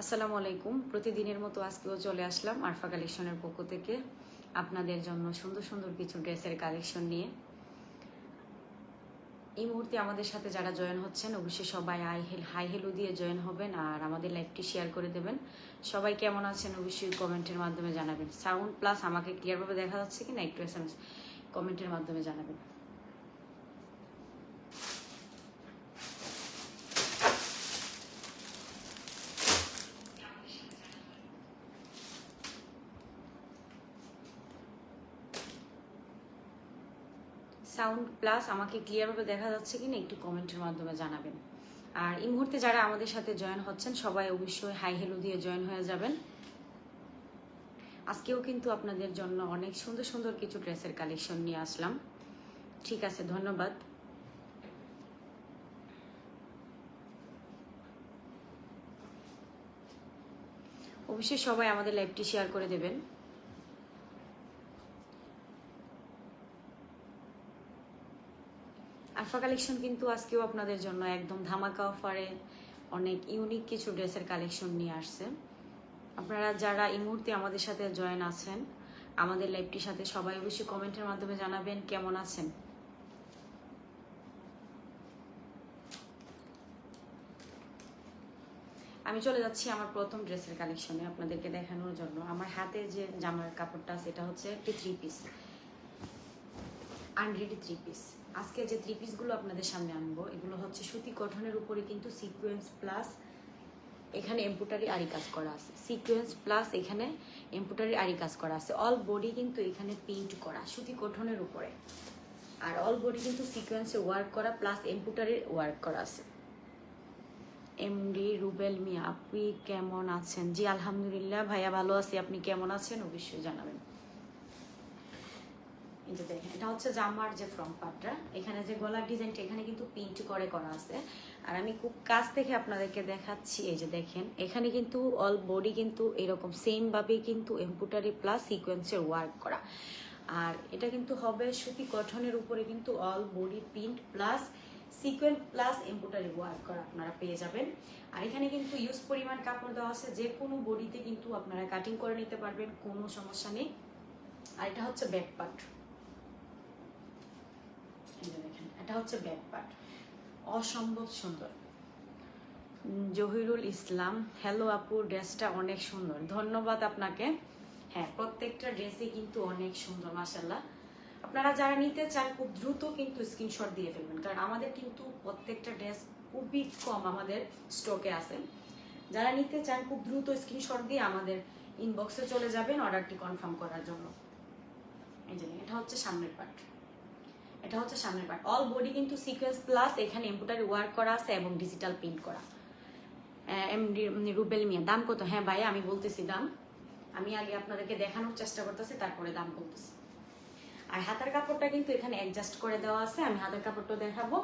আসসালামু আলাইকুম। প্রতিদিনের মতো আজকেও চলে আসলাম আরফা কালেকশনের পক্ষ থেকে আপনাদের জন্য সুন্দর সুন্দর কিছু ড্রেসের কালেকশন নিয়ে। এই মুহূর্তে আমাদের সাথে যারা জয়েন হচ্ছেন, অবশ্যই সবাই আই হেল, হাই হেলো দিয়ে জয়েন হবেন আর আমাদের লাইভটি শেয়ার করে দেবেন। সবাই কেমন আছেন অবশ্যই কমেন্টের মাধ্যমে জানাবেন। সাউন্ড প্লাস আমাকে ক্লিয়ারভাবে দেখা যাচ্ছে কি না একটু এস কমেন্টের মাধ্যমে জানাবেন। সাউন্ড প্লাস আমাকে ক্লিয়ারভাবে দেখা যাচ্ছে কিনা একটু কমেন্টের মাধ্যমে জানাবেন। আর এই মুহূর্তে যারা আমাদের সাথে জয়েন হচ্ছেন, সবাই অবশ্যই হাই হেলো দিয়ে জয়েন হয়ে যাবেন। আজকেও কিন্তু আপনাদের জন্য অনেক সুন্দর সুন্দর কিছু ড্রেসের কালেকশন নিয়ে আসলাম। ঠিক আছে, ধন্যবাদ। অবশ্যই সবাই আমাদের লাইভটি শেয়ার করে দেবেন। আলফা কালেকশন কিন্তু আজকেও আপনাদের জন্য একদম ধামাকা অফারে অনেক ইউনিক কিছু ড্রেসের কালেকশন নিয়ে আসছে। আপনারা যারা এই মুহূর্তে আমাদের সাথে জয়েন আছেন, আমাদের লাইভটির সাথে সবাই অবশ্যই কমেন্টের মাধ্যমে জানাবেন কেমন আছেন। আমি চলে যাচ্ছি আমার প্রথম ড্রেসের কালেকশনে আপনাদেরকে দেখানোর জন্য। আমার হাতে যে জামার কাপড়টা, সেটা হচ্ছে একটি three piece unready three piece আজকে যে থ্রি পিসগুলো আপনাদের সামনে আনব, এগুলো হচ্ছে সুতি কটনের উপরে কিন্তু সিকোয়েন্স প্লাস এখানে এম্পুটারি আরি কাজ করা আছে। সিকোয়েন্স প্লাস এখানে এম্পুটারি আরি কাজ করা আছে। অল বডি কিন্তু এখানে প্রিন্ট করা, সুতি কটনের উপরে। আর অল বডি কিন্তু সিকোয়েন্সে ওয়ার্ক করা প্লাস এম্পুটারির ওয়ার্ক করা আছে। এমডি রুবেল মিয়া, আপনি কেমন আছেন? জি, আলহামদুলিল্লাহ, ভাইয়া ভালো আছি। আপনি কেমন আছেন? অবশ্যই জানাবেন। যে দেখেন, এটা হচ্ছে জামার যে ফ্রন্ট পার্টটা এখানে যে গলার ডিজাইনটা এখানে কিন্তু প্রিন্ট করে করা আছে। আর আমি খুব কাছ থেকে আপনাদেরকে দেখাচ্ছি, এই যে দেখেন, এখানে কিন্তু অল বডি কিন্তু এরকম সেম ভাবে কিন্তু এম্পুটারি প্লাস সিকোয়েন্সের ওয়ার্ক করা। আর এটা কিন্তু হবে সুতি কটনের উপরে কিন্তু all body print plus sequence plus এম্পুটারি work করা আপনারা পেয়ে যাবেন। আর এখানে কিন্তু ইউজ পরিমাণ কাপড় দেওয়া আছে, যে কোনো বডিতে কিন্তু আপনারা কাটিং করে নিতে পারবেন, কোনো সমস্যা নেই। আর এটা হচ্ছে ব্যাক পার্ট যে দেখেন এটা হচ্ছে ব্যাক পার্ট। অসম্ভব সুন্দর। জহিরুল ইসলাম হ্যালো আপু, ড্রেসটা অনেক সুন্দর। ধন্যবাদ আপনাকে। হ্যাঁ প্রত্যেকটা ড্রেসই কিন্তু অনেক সুন্দর মাসাল্লাহ আপনারা যারা নিতে চান, খুব দ্রুত কিন্তু স্ক্রিনশট দিয়ে ফেলবেন। কারণ আমাদের কিন্তু প্রত্যেকটা ড্রেস খুবই কম আমাদের স্টকে আছে। যারা নিতে চান, খুব দ্রুত স্ক্রিনশট দিয়ে আমাদের ইনবক্সে চলে যাবেন অর্ডারটি কনফার্ম করার জন্য। এই জন্য এটা হচ্ছে সামনের পার্ট এটা হচ্ছে সামনের পার্ট অল বডি কিন্তু সিকোয়েন্স প্লাস এখানে এম্পুটারি ওয়ার্ক করা আছে এবং ডিজিটাল প্রিন্ট করা। এমডি রুবেল মিয়া, দাম কত? হ্যাঁ ভাই, আমি বলতেছি দাম। আমি আগে আপনাদেরকে দেখানোর চেষ্টা করতেছি, তারপরে দাম বলতেছি। আর হাতের কাপড়টা কিন্তু এখানে অ্যাডজাস্ট করে দেওয়া আছে, আমি হাতের কাপড়টা দেখাবো।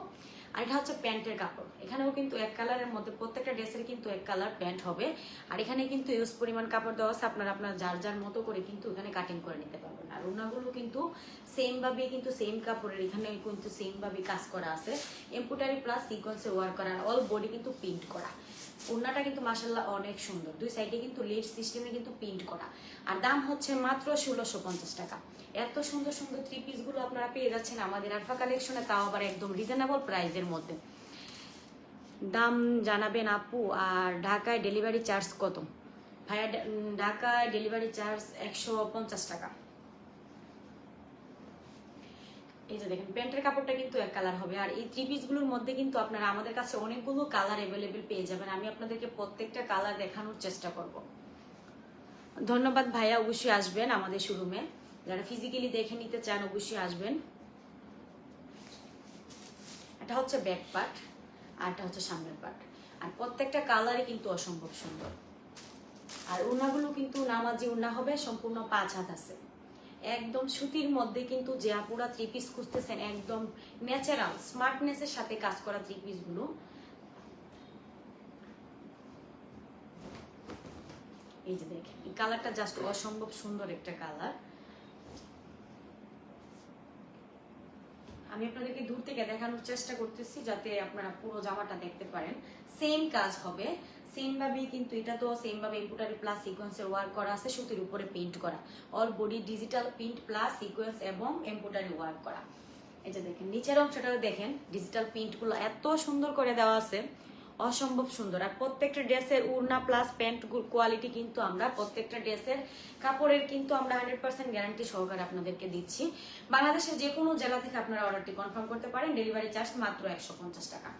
আর এটা হচ্ছে প্যান্টের কাপড়। এখানেও কিন্তু এক কালারের মধ্যে প্রত্যেকটা ড্রেসের কিন্তু এক কালার প্যান্ট হবে। আর এখানে কিন্তু ইউজ পরিমাণ কাপড় দেওয়া আছে। আপনারা আপনার যার যার মতো করে কিন্তু এখানে কাটিং করে নিতে পারবেন। আর ওনাগুলো কিন্তু সেম ভাবে কিন্তু সেম কাপড়ের, এখানে কিন্তু সেম ভাবে কাজ করা আছে। এম্পুটারি প্লাস সিকোয়েন্সে ওয়ার করা অল বডি কিন্তু প্রিন্ট করা। ওড়নাটা কিন্তু মাসাল্লাহ অনেক সুন্দর। দুই সাইডে কিন্তু লেট সিস্টেমে কিন্তু প্রিন্ট করা। আর দাম হচ্ছে মাত্র ষোলোশো পঞ্চাশ টাকা। এত সুন্দর সুন্দর থ্রি পিসগুলো আপনারা পেয়ে যাচ্ছেন আমাদের আলফা কালেকশনে তাও আবার একদম রিজনেবল প্রাইসের মধ্যে। দাম জানাবেন আপু, আর ঢাকায় ডেলিভারি চার্জ কত? ভাইয়া ঢাকায় ডেলিভারি চার্জ একশো পঞ্চাশ টাকা। এই যে দেখেন, প্যান্টের কাপড়টা কিন্তু এক কালার হবে। আর এই থ্রি পিসগুলোর মধ্যে কিন্তু আপনারা আমাদের কাছে অনেকগুলো কালার অ্যাভেলেবেল পেয়ে যাবেন। আমি আপনাদেরকে প্রত্যেকটা কালার দেখানোর চেষ্টা করব। ধন্যবাদ ভাইয়া, অবশ্যই আসবেন আমাদের শোরুমে যারা ফিজিক্যালি দেখে নিতে চান, অবশ্যই আসবেন। এটা হচ্ছে ব্যাক পার্ট আর এটা হচ্ছে সামনের পার্ট আর প্রত্যেকটা কালারই কিন্তু অসম্ভব সুন্দর। আর উনাগুলো কিন্তু নামাজি উন্না হবে, সম্পূর্ণ পাঁচ হাত আছে। একদম সুতির মধ্যে কিন্তু যে আপুরা থ্রি পিস খুঁজতেছেন, একদম ন্যাচারাল স্মার্টনেসের সাথে কাজ করা থ্রি পিসগুলো। এই যে দেখেন, এই কালারটা জাস্ট অসম্ভব সুন্দর একটা কালার আমি আপনাদেরকে দূর থেকে দেখানোর চেষ্টা করতেছি যাতে আপনারা পুরো জামাটা দেখতে পারেন। সেম কাজ হবে। সেম ভাবেই কিন্তু এটা তো সেম ভাবে এম্পুটারি প্লাস সিকোয়েন্সের ওয়ার্ক করা আছে, সুতির উপরে পেইন্ট করা। All body digital print plus sequence এবং এম্পুটারি ওয়ার্ক করা। এই যে দেখেন, নিচের অংশটাও দেখেন ডিজিটাল প্রিন্টগুলো এত সুন্দর করে দেওয়া আছে। অসম্ভব সুন্দর। আর প্রত্যেকটা ড্রেসের উড়না প্লাস প্যান্ট কোয়ালিটি কিন্তু আমরা প্রত্যেকটা ড্রেসের কাপড়ের কিন্তু আমরা হান্ড্রেড পার্সেন্ট গ্যারান্টি সহকারে আপনাদেরকে দিচ্ছি। বাংলাদেশের যে কোনো জেলা থেকে আপনারা অর্ডারটি কনফার্ম করতে পারেন। ডেলিভারি চার্জ মাত্র একশো পঞ্চাশ টাকা।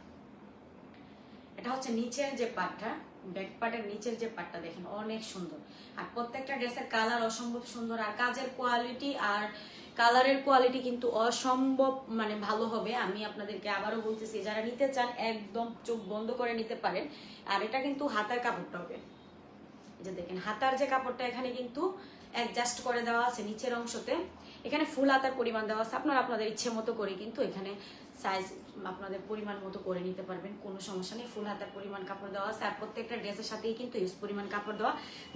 এটা হচ্ছে নিচের যে পাটটা, ব্যাক পার্টের নিচের যে পাটটা দেখেন, অনেক সুন্দর। আর প্রত্যেকটা ড্রেসের কালার অসম্ভব সুন্দর, আর কাজের কোয়ালিটি আর কালারের কোয়ালিটি কিন্তু অসম্ভব মানে ভালো হবে। আমি আপনাদেরকে আবারও বলতেছি, যারা নিতে চান, একদম চোখ বন্ধ করে নিতে পারেন। আর এটা কিন্তু হাতার কাপড়টা হবে। যে দেখেন, হাতার যে কাপড়টা এখানে কিন্তু অ্যাডজাস্ট করে দেওয়া আছে নিচের অংশতে। এখানে ফুল হাতার পরিমাণ দেওয়া আছে। আপনারা আপনাদের ইচ্ছে মতো করে কিন্তু এখানে সাইজ আপনাদের পরিমাণ মতো করে নিতে পারবেন, কোনো সমস্যা নেই। ফুল হাতার পরিমাণ কাপড় দেওয়া আছে, আর প্রত্যেকটা ড্রেসের সাথেই কিন্তু ইউজ পরিমাণ কাপড় দেওয়া।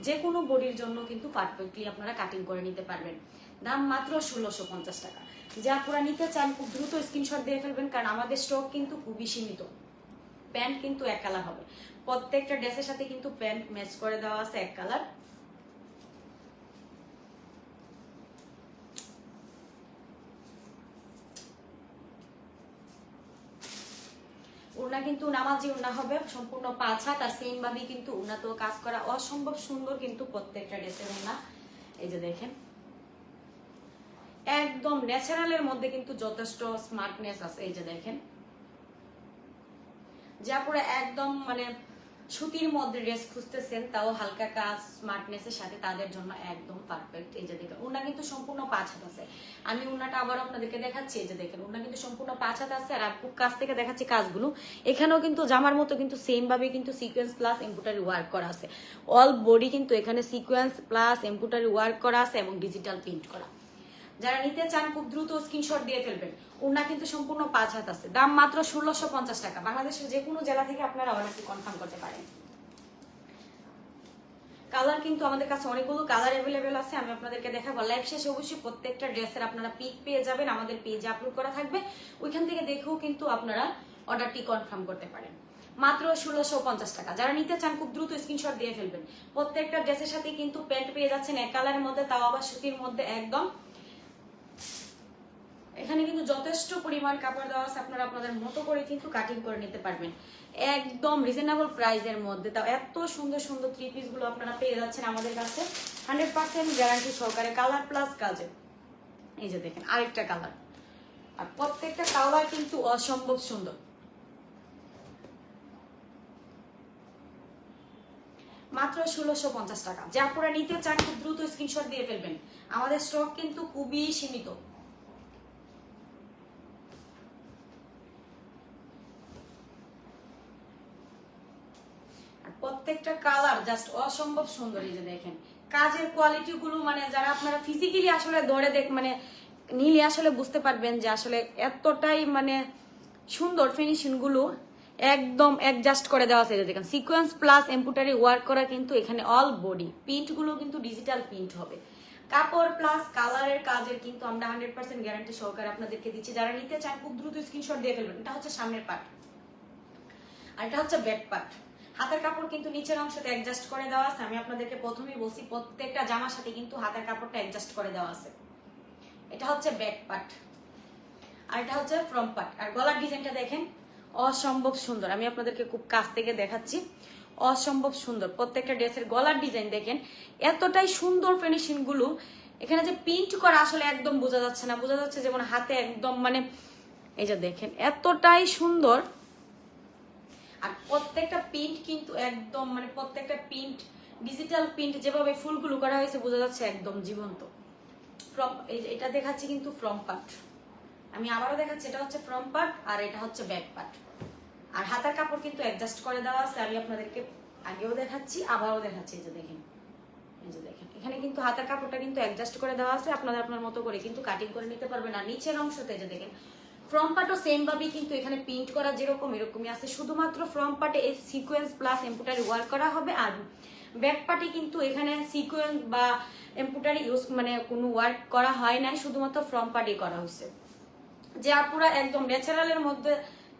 যে কোনো বডির জন্য কিন্তু পারফেক্টলি আপনারা কাটিং করে নিতে পারবেন। দাম মাত্র ষোলোশো পঞ্চাশ টাকা। যে আপনারা নিতে চান, খুব দ্রুত স্ক্রিনশট দিয়ে ফেলবেন, কারণ আমাদের স্টক কিন্তু খুবই সীমিত। প্যান্ট কিন্তু এক কালার হবে। প্রত্যেকটা ড্রেসের সাথে কিন্তু প্যান্ট ম্যাচ করে দেওয়া আছে এক কালার ওনা কিন্তু নামাজি ওনা হবে, সম্পূর্ণ পাঁচ হাত আর সেম ভাবে কিন্তু ওনা তো কাজ করা অসম্ভব সুন্দর কিন্তু প্রত্যেকটা ড্রেসের ওনা এই যে দেখেন। একদম ন্যাচারালের মধ্যে কিন্তু যথেষ্ট স্মার্টনেস আছে, এই যে দেখেন। যা পুরো একদম মানে সুতির মধ্যে ড্রেস খুঁজতেছেন, তাও হালকা কাজ স্মার্টনেসের সাথে তাদের জন্য একদম পারফেক্ট এই যে দেখেন ওনা কিন্তু সম্পূর্ণ পাঁচ হাত আছে। আমি ওনাটা আবার আপনাদেরকে দেখাচ্ছি, এই যে দেখেন ওনা কিন্তু সম্পূর্ণ পাঁচ হাত আছে। আর খুব কাছ থেকে দেখাচ্ছি কাজগুলো। এখানেও কিন্তু জামার মতো কিন্তু সেম ভাবে কিন্তু সিকোয়েন্স প্লাস এম্পুটারি ওয়ার্ক করা আছে। অল বডি কিন্তু এখানে সিকোয়েন্স প্লাস এম্পুটারি ওয়ার্ক করা আছে এবং ডিজিটাল প্রিন্ট করা। যারা নিতে চান খুব দ্রুত স্ক্রিনশট দিয়ে ফেলবেন। ওনা কিন্তু সম্পূর্ণ পাঁচ হাত আছে। দাম মাত্র ষোলোশো পঞ্চাশ টাকা। বাংলাদেশের যে কোনো জেলা থেকে আপনারা অর্ডারটি কনফার্ম করতে পারেন। কালার কিন্তু আমাদের কাছে অনেকগুলো কালার অ্যাভেলেবেল আছে। আমি আপনাদেরকে দেখাবো। লাইভ শেষে অবশ্যই প্রত্যেকটা ড্রেসের আপনারা পিক পেয়ে যাবেন। আমাদের পেজে আপলোড করা থাকবে। ওইখান থেকে দেখেও কিন্তু আপনারা অর্ডারটি কনফার্ম করতে পারেন। মাত্র ষোলোশো পঞ্চাশ টাকা। যারা নিতে চান খুব দ্রুত স্ক্রিনশট দিয়ে ফেলবেন। প্রত্যেকটা ড্রেসের সাথে কিন্তু প্যান্ট পেয়ে যাচ্ছেন। এক কালারের মধ্যে তাও আবার সুতির মধ্যে একদম যথেষ্ট পরিমাণ কাপড় দেওয়া আছে, আপনারা আপনাদের মতো করে কিন্তু কাটিং করে নিতে পারবেন। একদম রিজনেবল প্রাইসের মধ্যে। তাও এত সুন্দর সুন্দর থ্রি পিসগুলো আপনারা পেয়ে যাচ্ছেন আমাদের কাছে। হান্ড্রেড পার্সেন্ট গ্যারান্টি সহকারে কালার প্লাস কাজে। এই যে দেখেন, আরেকটা কালার আর প্রত্যেকটা কালার কিন্তু অসম্ভব সুন্দর। মাত্র ষোলোশো পঞ্চাশ টাকা। যা আপনারা নিতে চান, খুব দ্রুত স্ক্রিনশট দিয়ে ফেলবেন। আমাদের স্টক কিন্তু খুবই সীমিত। প্রত্যেকটা কালার জাস্ট অসম্ভব সুন্দর এই যে দেখেন। কাজের কোয়ালিটি গুলো মানে যারা আপনারা ফিজিক্যালি আসলে ধরে দেখ মানে নিলে আসলে বুঝতে পারবেন যে আসলে এতটাই মানে সুন্দর ফিনিশিংগুলো একদম অ্যাডজাস্ট করে দেওয়া আছে দেখেন। সিকোয়েন্স প্লাস এম্পুটারি ওয়ার্ক করা কিন্তু এখানে অল বডি প্রিন্টগুলো কিন্তু ডিজিটাল প্রিন্ট হবে। কাপড় প্লাস কালারের কাজের কিন্তু আমরা হান্ড্রেড পার্সেন্ট গ্যারান্টি সহকারে আপনাদেরকে দিচ্ছি। যারা নিতে চান খুব দ্রুত স্ক্রিনশট দিয়ে ফেলবেন। এটা হচ্ছে সামনের পার্ট আর এটা হচ্ছে ব্যাক পার্ট হাতের কাপড় কিন্তু নিচের অংশতে অ্যাডজাস্ট করে দেওয়া আছে। আমি আপনাদেরকে প্রথমেই বলছি, প্রত্যেকটা জামার সাথে কিন্তু হাতের কাপড়টা অ্যাডজাস্ট করে দেওয়া আছে। এটা হচ্ছে ব্যাক পার্ট আর এটা হচ্ছে ফ্রন্ট পার্ট আর গলার ডিজাইনটা দেখেন, অসম্ভব সুন্দর। আমি আপনাদেরকে খুব কাছ থেকে দেখাচ্ছি, অসম্ভব সুন্দর। প্রত্যেকটা ড্রেসের গলার ডিজাইন দেখেন, এতটাই সুন্দর ফিনিশিংগুলো। এখানে যে প্রিন্ট করা আসলে একদম বোঝা যাচ্ছে না। বোঝা যাচ্ছে যেমন হাতে একদম মানে এই যে দেখেন, এতটাই সুন্দর। আর প্রত্যেকটা প্রিন্ট কিন্তু একদম মানে প্রত্যেকটা প্রিন্ট ডিজিটাল প্রিন্ট যেভাবে ফুলগুলো করা হয়েছে, বোঝা যাচ্ছে একদম জীবন্ত। ফ্রম এটা দেখাচ্ছি কিন্তু ফ্রম পার্ট আমি আবারও দেখাচ্ছি, এটা হচ্ছে ফ্রম পার্ট আর এটা হচ্ছে ব্যাক পার্ট আর হাতার কাপড় কিন্তু অ্যাডজাস্ট করে দেওয়া আছে, আমি আপনাদেরকে আগেও দেখাচ্ছি, আবারও দেখাচ্ছি, এই যে দেখেন। এই যে দেখেন, এখানে কিন্তু হাতার কাপড়টা কিন্তু অ্যাডজাস্ট করে দেওয়া আছে, আপনারা আপনার মতো করে কিন্তু কাটিং করে নিতে পারবেন। আর নিচের অংশতে যে দেখেন ফ্রম পার্টও সেম ভাবেই কিন্তু এখানে প্রিন্ট করা যেরকম, এরকমই আছে। শুধুমাত্র ফ্রম পার্টে এই সিকোয়েন্স প্লাস এম্পুটারি ওয়ার্ক করা হবে আর ব্যাক পার্টে কিন্তু এখানে সিকোয়েন্স বা এম্পুটারি ইউজ মানে কোনো ওয়ার্ক করা হয় নাই, শুধুমাত্র ফ্রম পার্টে করা হয়েছে। যে আপুরা একদম ন্যাচারালের মধ্যে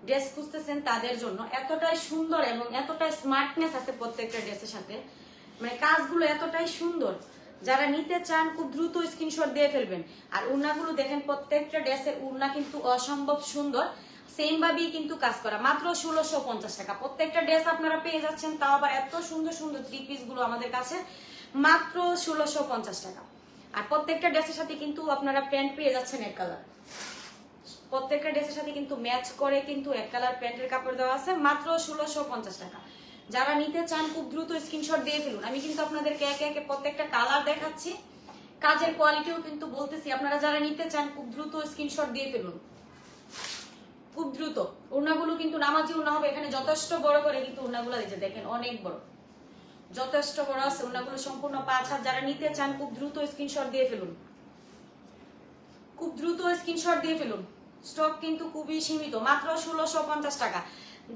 ড্রেস খুঁজতেছেন তাদের জন্য এতটাই সুন্দর এবং এতটাই স্মার্টনেস আছে প্রত্যেকটা ড্রেসের সাথে। মানে কাজগুলো এতটাই সুন্দর। যারা নিতে চান, খুব দ্রুত স্ক্রিনশট দিয়ে ফেলবেন। আর উড়নাগুলো দেখেন, প্রত্যেকটা ড্রেসের উড়না কিন্তু অসম্ভব সুন্দর। সেম ভাবেই কিন্তু কাজ করা। মাত্র ষোলোশো পঞ্চাশ টাকা। প্রত্যেকটা ড্রেস আপনারা পেয়ে যাচ্ছেন, তাও আবার এত সুন্দর সুন্দর থ্রি পিসগুলো আমাদের কাছে। মাত্র ষোলোশো পঞ্চাশ টাকা। আর প্রত্যেকটা ড্রেসের সাথে কিন্তু আপনারা প্যান্ট পেয়ে যাচ্ছেন এক কালার প্রত্যেকটা ড্রেসের সাথে কিন্তু ম্যাচ করে কিন্তু এক কালার প্যান্টের কাপড় দেওয়া আছে। মাত্র ষোলোশো পঞ্চাশ টাকা। যারা নিতে চান, খুব দ্রুত স্ক্রিনশট দিয়ে ফেলুন। আমি কিন্তু আপনাদেরকে একে একে প্রত্যেকটা কালার দেখাচ্ছি। কাজের কোয়ালিটিও কিন্তু বলতেছি, আপনারা যারা নিতে চান, খুব দ্রুত স্ক্রিনশট দিয়ে ফেলুন। খুব দ্রুত। উড়নাগুলো কিন্তু নামাজি উড়না হবে, এখানে যথেষ্ট বড় করে কিন্তু উড়নাগুলো দিচ্ছে দেখেন, অনেক বড়। যথেষ্ট বড় আছে উড়নাগুলো সম্পূর্ণ পাঁচ হাত। যারা নিতে চান, খুব দ্রুত স্ক্রিনশট দিয়ে ফেলুন। খুব দ্রুত স্ক্রিনশট দিয়ে ফেলুন। স্টক কিন্তু খুবই সীমিত, মাত্র ষোলোশো পঞ্চাশ টাকা।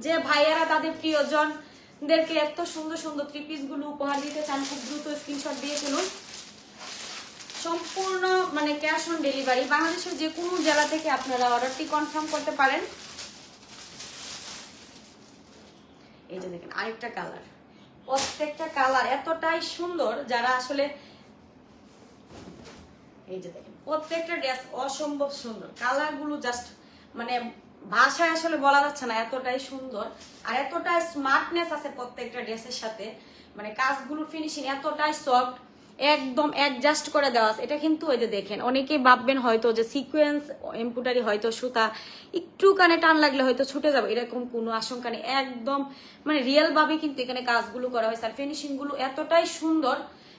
যে ভাইয়ারা তাদের প্রিয়জনদেরকে এত সুন্দর সুন্দর থ্রি পিসগুলো উপহার দিতে চান, খুব দ্রুত স্ক্রিনশট দিয়ে ফেলুন। সম্পূর্ণ মানে ক্যাশ অন ডেলিভারি বাংলাদেশের যে কোনো জেলা থেকে আপনারা অর্ডারটি কনফার্ম করতে পারেন। এই যে দেখেন, আরেকটা কালার প্রত্যেকটা কালার এতটাই সুন্দর যারা আসলে এই যে দেখেন, প্রত্যেকটা ড্রেস অসম্ভব সুন্দর। কালারগুলো জাস্ট মানে ভাষায় আসলে বলা যাচ্ছে না, এতটাই সুন্দর আর এতটাই স্মার্টনেস আছে প্রত্যেকটা ড্রেসের সাথে। মানে কাজগুলোর ফিনিশিং এতটাই সফট একদম অ্যাডজাস্ট করে দেওয়া আছে। এটা কিন্তু ওই যে দেখেন, অনেকেই ভাববেন হয়তো যে সিকোয়েন্স এম্পুটারি হয়তো সুতা, একটু কানে টান লাগলে হয়তো ছুটে যাবে, এরকম কোনো আশঙ্কা নেই। একদম মানে রিয়েল ভাবে কিন্তু এখানে কাজগুলো করা হয়েছে। আর ফিনিশিংগুলো এতটাই সুন্দর,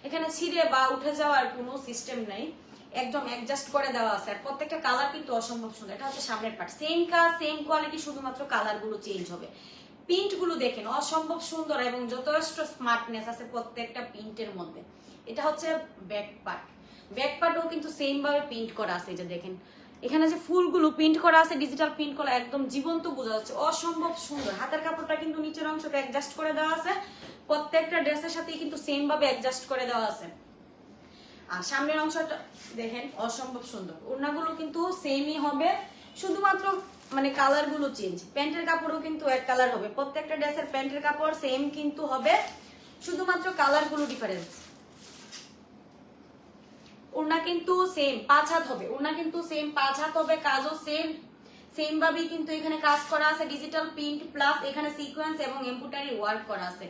এখানে ছিঁড়ে বা উঠে যাওয়ার কোনো সিস্টেম নেই। একদম অ্যাডজাস্ট করে দেওয়া আছে। আর প্রত্যেকটা কালার কিন্তু অসম্ভব সুন্দর। এটা হচ্ছে সামনের পার্ট সেম কাজ সেম কোয়ালিটি শুধুমাত্র কালারগুলো চেঞ্জ হবে। প্রিন্টগুলো দেখেন, অসম্ভব সুন্দর এবং যথেষ্ট স্মার্টনেস আছে প্রত্যেকটা প্রিন্টের মধ্যে। এটা হচ্ছে ব্যাক পার্ট ব্যাক পার্টও কিন্তু সেম ভাবে প্রিন্ট করা আছে যে দেখেন। এখানে যে ফুলগুলো প্রিন্ট করা আছে ডিজিটাল প্রিন্ট করা একদম জীবন্ত বোঝা যাচ্ছে। অসম্ভব সুন্দর। হাতের কাপড়টা কিন্তু নিচের অংশটা অ্যাডজাস্ট করে দেওয়া আছে। প্রত্যেকটা ড্রেসের সাথেই কিন্তু সেম ভাবে অ্যাডজাস্ট করে দেওয়া আছে। আর সামনের অংশটা দেখেন, অসম্ভব সুন্দর। ওড়নাগুলো কিন্তু সেমই হবে, শুধুমাত্র মানে কালারগুলো চেঞ্জ প্যান্টের কাপড়ও কিন্তু এক কালার হবে। প্রত্যেকটা ড্রেসের প্যান্টের কাপড় সেম কিন্তু হবে, শুধুমাত্র কালারগুলো ডিফারেন্স ওড়না কিন্তু সেম পাঁচ হাত হবে। ওড়না কিন্তু সেম পাঁচ হাত হবে, কাজও সেম সেম ভাবেই কিন্তু এখানে কাজ করা আছে ডিজিটাল প্রিন্ট প্লাস এখানে সিকোয়েন্স এবং এম্পুটারি ওয়ার্ক করা আছে।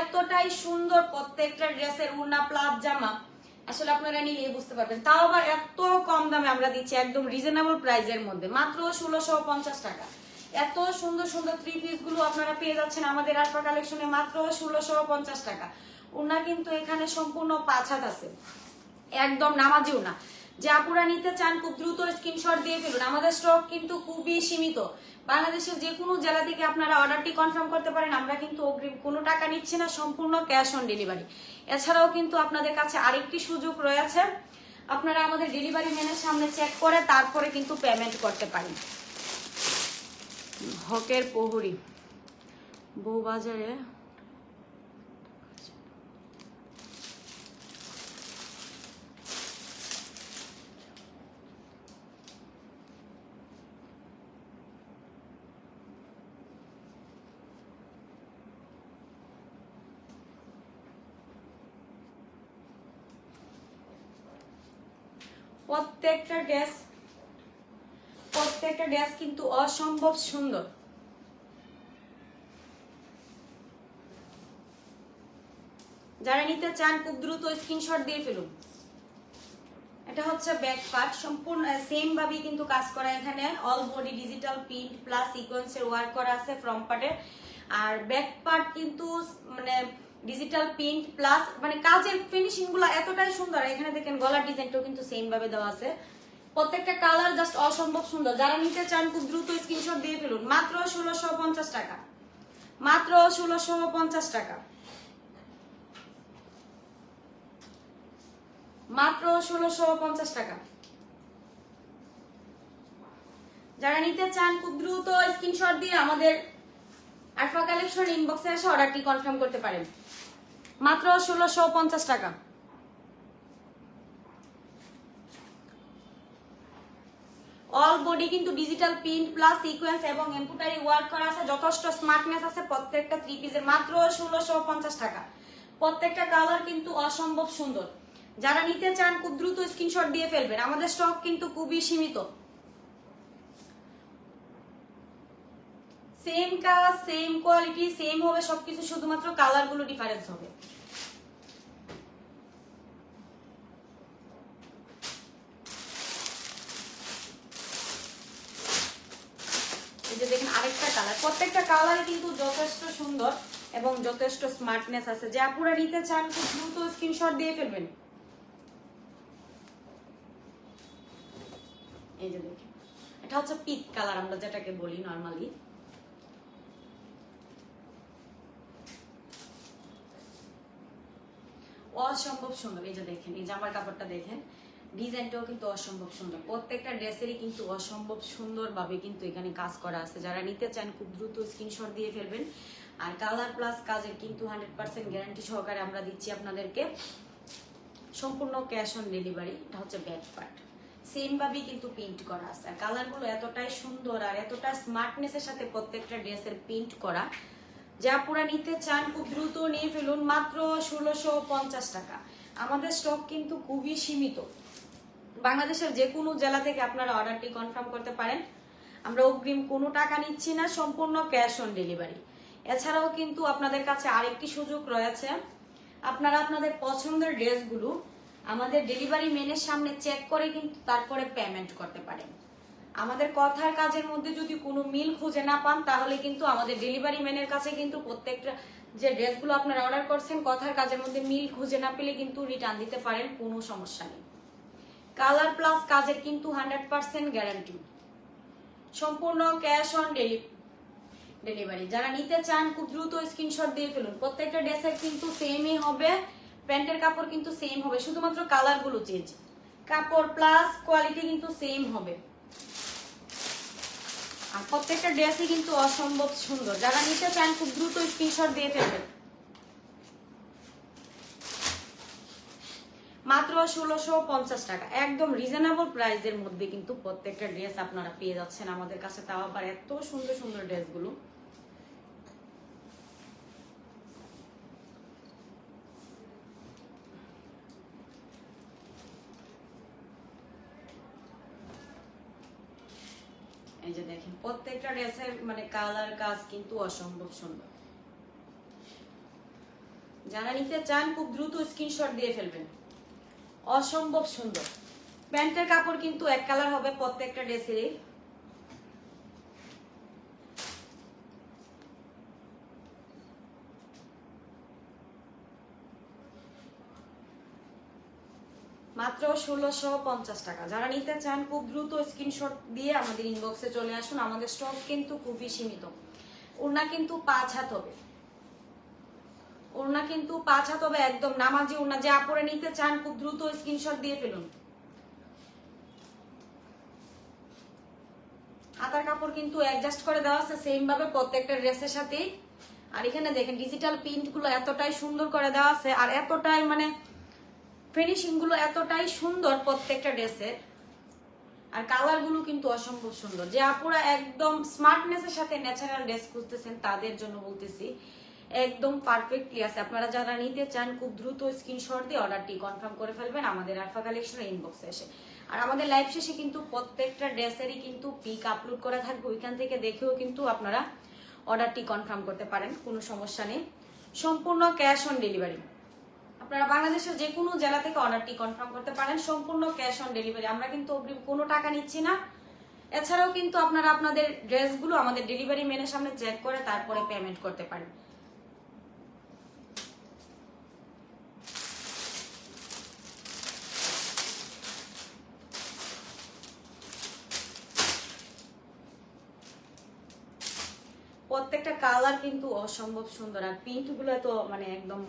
এতটাই সুন্দর প্রত্যেকটা ড্রেসের উড়না প্লাস জামা। আসলে আপনারা নিলে বুঝতে পারবেন। তাও আবার এত কম দামে আমরা দিচ্ছি একদম রিজনেবল প্রাইসের মধ্যে। মাত্র ষোলোশো পঞ্চাশ টাকা। এত সুন্দর সুন্দর থ্রি পিসগুলো আপনারা পেয়ে যাচ্ছেন আমাদের আশপা কালেকশনে মাত্র ষোলোশো পঞ্চাশ টাকা। ওনা কিন্তু এখানে সম্পূর্ণ পাঁচ হাত আছে। একদম নামাজিও না। যে আপুরা নিতে চান খুব দ্রুত স্ক্রিনশট দিয়ে ফেলুন। আমাদের স্টক কিন্তু খুবই সীমিত। বাংলাদেশের যে কোনো জেলা থেকে আপনারা অর্ডারটি কনফার্ম করতে পারেন, আমরা কিন্তু অগ্রিম কোনো টাকা নিচ্ছি না, সম্পূর্ণ ক্যাশ অন ডেলিভারি এছাড়াও কিন্তু আপনাদের কাছে আরেকটি সুযোগ রয়েছে, আপনারা আমাদের ডেলিভারি ম্যানের সামনে চেক করে তারপরে কিন্তু পেমেন্ট করতে পারেন। হকের প্রহরী, বউবাজারে প্রত্যেকটা ড্রেস প্রত্যেকটা ড্রেস কিন্তু অসম্ভব সুন্দর। যারা নিতে চান, খুব দ্রুত স্ক্রিনশট দিয়ে ফেলুন। এটা হচ্ছে ব্যাক পার্ট সম্পূর্ণ সেম ভাবেই কিন্তু কাজ করা এখানে। All body digital print plus সিকোয়েন্সের ওয়ার্ক করা আছে ফ্রন্ট পার্টে আর ব্যাক পার্ট কিন্তু মানে ডিজিটাল প্রিন্ট প্লাস মানে কাজের ফিনিশিংগুলো এতটাই সুন্দর, এখানে দেখেন গলার ডিজাইনটাও কিন্তু সেম ভাবে দেওয়া আছে। প্রত্যেকটা কালার জাস্ট অসম্ভব সুন্দর। যারা নিতে চান খুব দ্রুত স্ক্রিনশট দিয়ে ফেলুন। মাত্র ষোলোশো পঞ্চাশ টাকা। মাত্র ষোলোশো পঞ্চাশ টাকা। মাত্র ষোলোশো পঞ্চাশ টাকা। যারা নিতে চান খুব দ্রুত স্ক্রিনশট দিয়ে আমাদের আরফা কালেকশন ইনবক্সে এসে অর্ডারটি কনফার্ম করতে পারেন। মাত্র ষোলোশো পঞ্চাশ টাকা। অল বডি কিন্তু ডিজিটাল প্রিন্ট প্লাস সিকোয়েন্স এবং এমপুটারি ওয়ার্ক করা আছে। যথেষ্ট স্মার্টনেস আছে প্রত্যেকটা থ্রি পিসের মাত্র ষোলোশো পঞ্চাশ টাকা। প্রত্যেকটা কালার কিন্তু অসম্ভব সুন্দর। যারা নিতে চান খুব দ্রুত স্ক্রিনশট দিয়ে ফেলবেন। আমাদের স্টক কিন্তু খুবই সীমিত। সেম কাজ সেম কোয়ালিটি সেম হবে, সবকিছু শুধুমাত্র কালারগুলো ডিফারেন্স হবে। সুন্দর এবং যথেষ্ট স্মার্টনেস আছে। যে আপুরা নিতে চান, খুব দ্রুত স্ক্রিনশট দিয়ে ফেলবেন। এই যে এটা হচ্ছে পিট কালার আমরা যেটাকে বলি নর্মালি অসম্ভব সুন্দর, এই যে দেখেন, এই জামার কাপড়টা দেখেন, ডিজাইনটাও কিন্তু অসম্ভব সুন্দর। প্রত্যেকটা ড্রেসেরই কিন্তু অসম্ভব সুন্দরভাবে কিন্তু এখানে কাজ করা আছে। যারা নিতে চান, খুব দ্রুত স্ক্রিনশট দিয়ে ফেলবেন। আর কালার প্লাস কাজের কিন্তু হান্ড্রেড পার্সেন্ট গ্যারান্টি সহকারে আমরা দিচ্ছি আপনাদেরকে। সম্পূর্ণ ক্যাশ অন ডেলিভারি এটা হচ্ছে ব্যাক পার্ট সেম ভাবেই কিন্তু প্রিন্ট করা আছে। আর কালারগুলো এতটাই সুন্দর আর এতটা স্মার্টনেসের সাথে প্রত্যেকটা ড্রেসের প্রিন্ট করা। যা পুরা নিতে চান, খুব দ্রুত নিয়ে ফেলুন মাত্র ষোলোশো টাকা। আমাদের স্টক কিন্তু খুবই সীমিত। বাংলাদেশের যে কোনো জেলা থেকে আপনারা অর্ডারটি কনফার্ম করতে পারেন। আমরা অগ্রিম কোনো টাকা নিচ্ছি না, সম্পূর্ণ ক্যাশ অন ডেলিভারি এছাড়াও কিন্তু আপনাদের কাছে আরেকটি সুযোগ রয়েছে। আপনারা আপনাদের পছন্দের ড্রেসগুলো আমাদের ডেলিভারি মেনের সামনে চেক করে কিন্তু তারপরে পেমেন্ট করতে পারেন। আমাদের কথার কাজের মধ্যে যদি কোনো মিল খুঁজে না পান, তাহলে কিন্তু আমাদের ডেলিভারি ম্যানের কাছে কিন্তু প্রত্যেকটা যে ড্রেসগুলো আপনারা অর্ডার করছেন, কথার কাজের মধ্যে মিল খুঁজে না পেলে কিন্তু রিটার্ন দিতে পারেন, কোনো সমস্যা নেই। কালার প্লাস কাজের কিন্তু হান্ড্রেড পার্সেন্ট গ্যারান্টি সম্পূর্ণ ক্যাশ অন ডেলিভারি যারা নিতে চান, খুব দ্রুত স্ক্রিনশট দিয়ে ফেলুন। প্রত্যেকটা ড্রেসের কিন্তু সেমই হবে, প্যান্টের কাপড় কিন্তু সেম হবে, শুধুমাত্র কালারগুলো চেঞ্জ কাপড় প্লাস কোয়ালিটি কিন্তু সেম হবে। আর প্রত্যেকটা ড্রেসই কিন্তু অসম্ভব সুন্দর। যারা নিতে চান, খুব দ্রুত স্ক্রিনশট দিয়ে ফেলবেন। মাত্র ষোলোশো পঞ্চাশ টাকা। একদম রিজনেবল প্রাইসের মধ্যে কিন্তু প্রত্যেকটা ড্রেস আপনারা পেয়ে যাচ্ছেন আমাদের কাছে। তাও আবার এত সুন্দর সুন্দর ড্রেসগুলো এই যে দেখেন প্রত্যেকটা ড্রেসের মানে কালার কাজ কিন্তু অসম্ভব সুন্দর। যারা নিতে চান, খুব দ্রুত স্ক্রিনশট দিয়ে ফেলবেন। অসম্ভব সুন্দর। প্যান্টের কাপড় কিন্তু এক কালার হবে প্রত্যেকটা ড্রেসেরই মাত্র ষোলোশো পঞ্চাশ টাকা। যারা নিতে চান, খুব দ্রুত স্ক্রিনশট দিয়ে আমাদের ইনবক্সে চলে আসুন। আমাদের স্টক কিন্তু খুবই সীমিত। ওড়না কিন্তু পাঁচ হাত হবে। ওড়না কিন্তু পাঁচ হাত হবে একদম নামাজি ওড়না। যে আপরে নিতে চান, খুব দ্রুত স্ক্রিনশট দিয়ে ফেলুন। হাতার কাপড় কিন্তু অ্যাডজাস্ট করে দেওয়া আছে সেম ভাবে প্রত্যেকটা ড্রেসের সাথে আর এখানে দেখেন ডিজিটাল প্রিন্টগুলো এতটাই সুন্দর করে দেওয়া আছে। আর এতটাই মানে ফিনিশিংগুলো এতটাই সুন্দর প্রত্যেকটা ড্রেসের আর কালারগুলো কিন্তু অসম্ভব সুন্দর। যে আপুরা একদম স্মার্টনেস এর সাথে ন্যাচারাল ড্রেস খুঁজতেছেন, তাদের জন্য বলতেছি, একদম পারফেক্টলি আছে। আপনারা যারা নিতে চান, খুব দ্রুত স্ক্রিনশট দিয়ে অর্ডারটি কনফার্ম করে ফেলবেন, আমাদের আরফা কালেকশনের ইনবক্সে এসে। আর আমাদের লাইভ শেষে কিন্তু প্রত্যেকটা ড্রেসেরই কিন্তু পিক আপলোড করা থাকবে। ওইখান থেকে দেখেও কিন্তু আপনারা অর্ডারটি কনফার্ম করতে পারেন, কোনো সমস্যা নেই। সম্পূর্ণ ক্যাশ অন ডেলিভারি আপনারা বাংলাদেশের যে কোনো জেলা থেকে অর্ডারটি কনফার্ম করতে পারেন, সম্পূর্ণ ক্যাশ অন ডেলিভারি আমরা কিন্তু অগ্রিম কোনো টাকা নিচ্ছি না। এছাড়াও কিন্তু আপনারা আপনাদের ড্রেসগুলো আমাদের ডেলিভারি মেনের সামনে চেক করে তারপরে পেমেন্ট করতে পারেন। প্রত্যেকটা কালার কিন্তু অসম্ভব সুন্দর আর প্রিন্টগুলো তো মানে একদম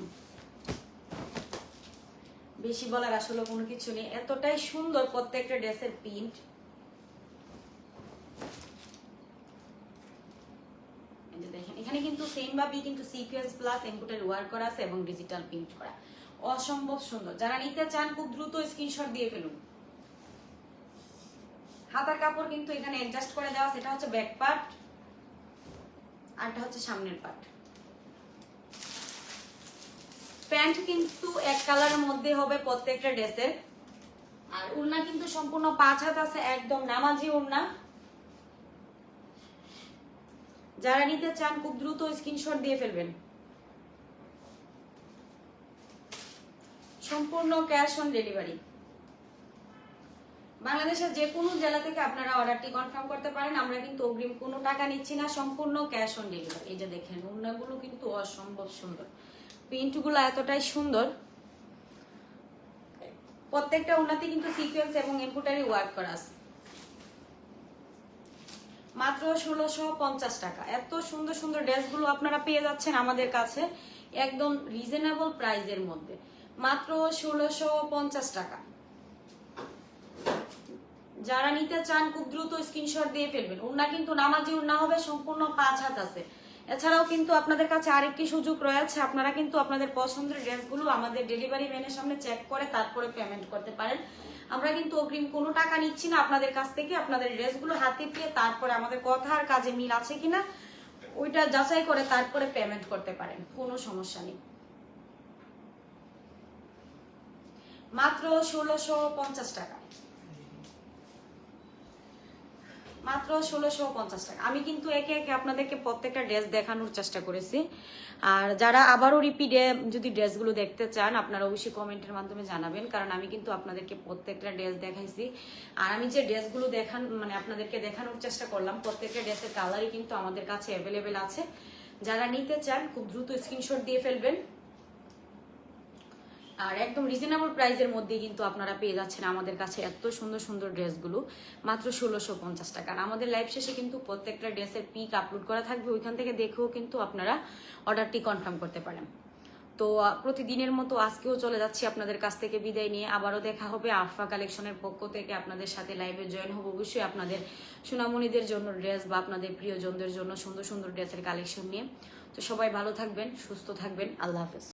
বেশি বলার আসলে কোনো কিছু নেই। এতটাই সুন্দর প্রত্যেকটা ড্রেসের প্রিন্ট এখানে কিন্তু সেম ভাবেই কিন্তু সিকোয়েন্স প্লাস এম্পুটার ওয়ার্ক করা আছে এবং ডিজিটাল প্রিন্ট করা। অসম্ভব সুন্দর। যারা নিতে চান, খুব দ্রুত স্ক্রিনশট দিয়ে ফেলুন। হাতার কাপড় কিন্তু এখানে অ্যাডজাস্ট করে দেওয়া সেটা হচ্ছে ব্যাক পার্ট আরটা হচ্ছে সামনের পার্ট প্যান্ট কিন্তু এক কালারের মধ্যে হবে প্রত্যেকটা ড্রেসের। আর উড়না কিন্তু সম্পূর্ণ পাঁচ হাত আছে, একদম নামাজি উড়না। যারা নিতে চান, খুব দ্রুত স্ক্রিনশট দিয়ে ফেলবেন। সম্পূর্ণ ক্যাশ অন ডেলিভারি। বাংলাদেশের যে কোনো জেলা থেকে আপনারা অর্ডারটি কনফার্ম করতে পারেন। আমরা কিন্তু অগ্রিম কোনো টাকা নিচ্ছি না, সম্পূর্ণ ক্যাশ অন ডেলিভারি। এই যে দেখেন ওড়নাগুলো কিন্তু অসম্ভব সুন্দর। প্রিন্টগুলো এতটাই সুন্দর। প্রত্যেকটা ওড়নাতে কিন্তু সিকোয়েন্স এবং এমব্রয়ডারি ওয়ার্ক করা আছে। মাত্র ষোলোশো পঞ্চাশ টাকা। এত সুন্দর সুন্দর ড্রেসগুলো আপনারা পেয়ে যাচ্ছেন আমাদের কাছে একদম রিজনেবল প্রাইজের মধ্যে। মাত্র ষোলোশো পঞ্চাশ টাকা। যারা নিতে চান খুব দ্রুত স্ক্রিনশট দিয়ে ফেলবেন। ওনা কিন্তু নামাজি ওনা হবে, সম্পূর্ণ পাঁচ হাত আছে। এছাড়াও কিন্তু আপনাদের কাছে আরেকটি সুযোগ রয়েছে। আপনারা কিন্তু আপনাদের পছন্দের ড্রেসগুলো আমাদের ডেলিভারি ম্যানের সামনে চেক করে তারপরে পেমেন্ট করতে পারেন। আমরা কিন্তু অগ্রিম কোনো টাকা নিচ্ছি না আপনাদের কাছ থেকে। আপনাদের ড্রেসগুলো হাতে পেয়ে তারপরে আমাদের কথা আর কাজে মিল আছে কিনা, ওইটা যাচাই করে তারপরে পেমেন্ট করতে পারেন। কোনো সমস্যা নেই। মাত্র ষোলোশো পঞ্চাশ টাকা। মাত্র ষোলোশো পঞ্চাশ টাকা। আমি কিন্তু একে একে আপনাদেরকে প্রত্যেকটা ড্রেস দেখানোর চেষ্টা করেছি। আর যারা আবারও রিপিটে যদি ড্রেসগুলো দেখতে চান, আপনারা অবশ্যই কমেন্টের মাধ্যমে জানাবেন, কারণ আমি কিন্তু আপনাদেরকে প্রত্যেকটা ড্রেস দেখাইছি। আর আমি যে ড্রেসগুলো দেখান মানে আপনাদেরকে দেখানোর চেষ্টা করলাম, প্রত্যেকটা ড্রেসের কালারই কিন্তু আমাদের কাছে অ্যাভেলেবেল আছে। যারা নিতে চান, খুব দ্রুত স্ক্রিনশট দিয়ে ফেলবেন। আর একদম রিজনেবল প্রাইসের মধ্যে কিন্তু আপনারা পেয়ে যাচ্ছেন আমাদের কাছে এত সুন্দর সুন্দর ড্রেসগুলো। মাত্র ষোলোশো পঞ্চাশ টাকা। আর আমাদের লাইভ শেষে কিন্তু প্রত্যেকটা ড্রেসের পিক আপলোড করা থাকবে। ওইখান থেকে দেখেও কিন্তু আপনারা অর্ডারটি কনফার্ম করতে পারেন। তো প্রতিদিনের মতো আজকেও চলে যাচ্ছি আপনাদের কাছ থেকে বিদায় নিয়ে। আবারও দেখা হবে আফা কালেকশনের পক্ষ থেকে আপনাদের সাথে লাইভে জয়েন হব। অবশ্যই আপনাদের সুনামণিদের জন্য ড্রেস বা আপনাদের প্রিয়জনদের জন্য সুন্দর সুন্দর ড্রেসের কালেকশন নিয়ে। তো সবাই ভালো থাকবেন, সুস্থ থাকবেন। আল্লাহ হাফেজ।